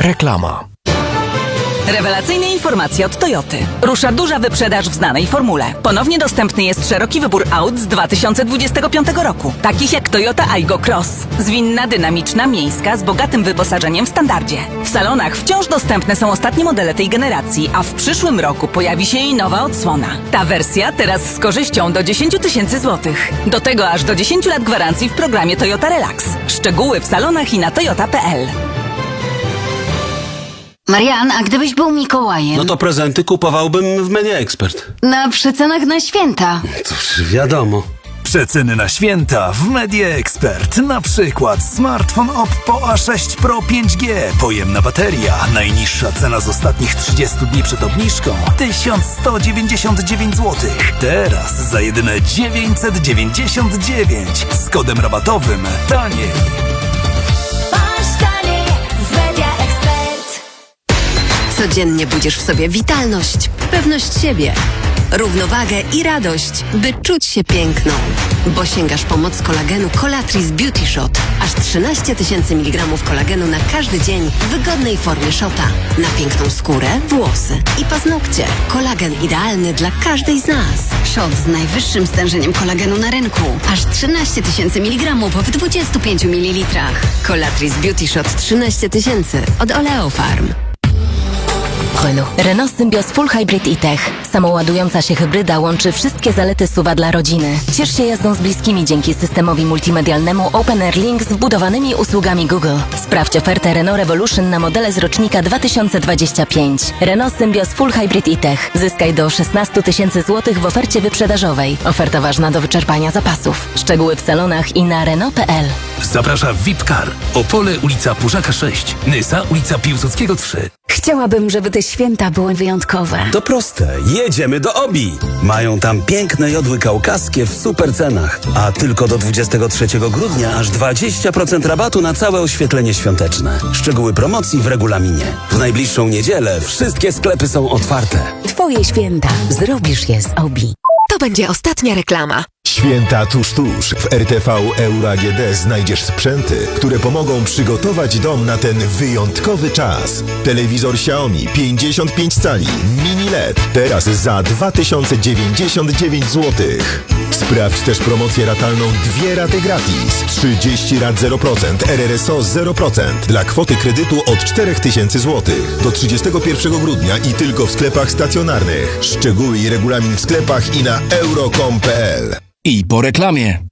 Reklama. Rewelacyjne informacje od Toyoty. Rusza duża wyprzedaż w znanej formule. Ponownie dostępny jest szeroki wybór aut z 2025 roku, takich jak Toyota Aygo Cross. Zwinna, dynamiczna, miejska, z bogatym wyposażeniem w standardzie. W salonach wciąż dostępne są ostatnie modele tej generacji, a w przyszłym roku pojawi się jej nowa odsłona. Ta wersja teraz z korzyścią do 10 tysięcy złotych. Do tego aż do 10 lat gwarancji w programie Toyota Relax. Szczegóły w salonach i na toyota.pl. Marian, a gdybyś był Mikołajem? No to prezenty kupowałbym w Media Expert. Na przecenach na święta. To już wiadomo. Przeceny na święta w Media Expert. Na przykład smartfon Oppo A6 Pro 5G. Pojemna bateria. Najniższa cena z ostatnich 30 dni przed obniżką 1199 zł. Teraz za jedyne 999 z kodem rabatowym taniej. Codziennie budzisz w sobie witalność, pewność siebie, równowagę i radość, by czuć się piękną. Bo sięgasz po moc kolagenu Colatris Beauty Shot. Aż 13 tysięcy miligramów kolagenu na każdy dzień w wygodnej formie shota. Na piękną skórę, włosy i paznokcie. Kolagen idealny dla każdej z nas. Shot z najwyższym stężeniem kolagenu na rynku. Aż 13 tysięcy miligramów w 25 ml. Colatris Beauty Shot 13 tysięcy od Oleo Farm. Renault. Renault Symbioz Full Hybrid e-Tech. Samoładująca się hybryda łączy wszystkie zalety suwa dla rodziny. Ciesz się jazdą z bliskimi dzięki systemowi multimedialnemu OpenAir Link z wbudowanymi usługami Google. Sprawdź ofertę Renault Revolution na modele z rocznika 2025. Renault Symbioz Full Hybrid e-Tech. Zyskaj do 16 tysięcy złotych w ofercie wyprzedażowej. Oferta ważna do wyczerpania zapasów. Szczegóły w salonach i na Renault.pl. Zaprasza VIP-Car. Opole, ulica Pużaka 6. Nysa, ulica Piłsudskiego 3. Chciałabym, żeby te święta były wyjątkowe. To proste. Jedziemy do Obi. Mają tam piękne jodły kaukaskie w super cenach. A tylko do 23 grudnia aż 20% rabatu na całe oświetlenie świąteczne. Szczegóły promocji w regulaminie. W najbliższą niedzielę wszystkie sklepy są otwarte. Twoje święta. Zrobisz je z Obi. To będzie ostatnia reklama. Święta tuż tuż. W RTV Euro AGD znajdziesz sprzęty, które pomogą przygotować dom na ten wyjątkowy czas. Telewizor Xiaomi 55 cali mini LED teraz za 2099 zł. Sprawdź też promocję ratalną dwie raty gratis. 30 rat 0%, RRSO 0% dla kwoty kredytu od 4000 zł. Do 31 grudnia i tylko w sklepach stacjonarnych. Szczegóły i regulamin w sklepach i na euro.com.pl I po reklamie.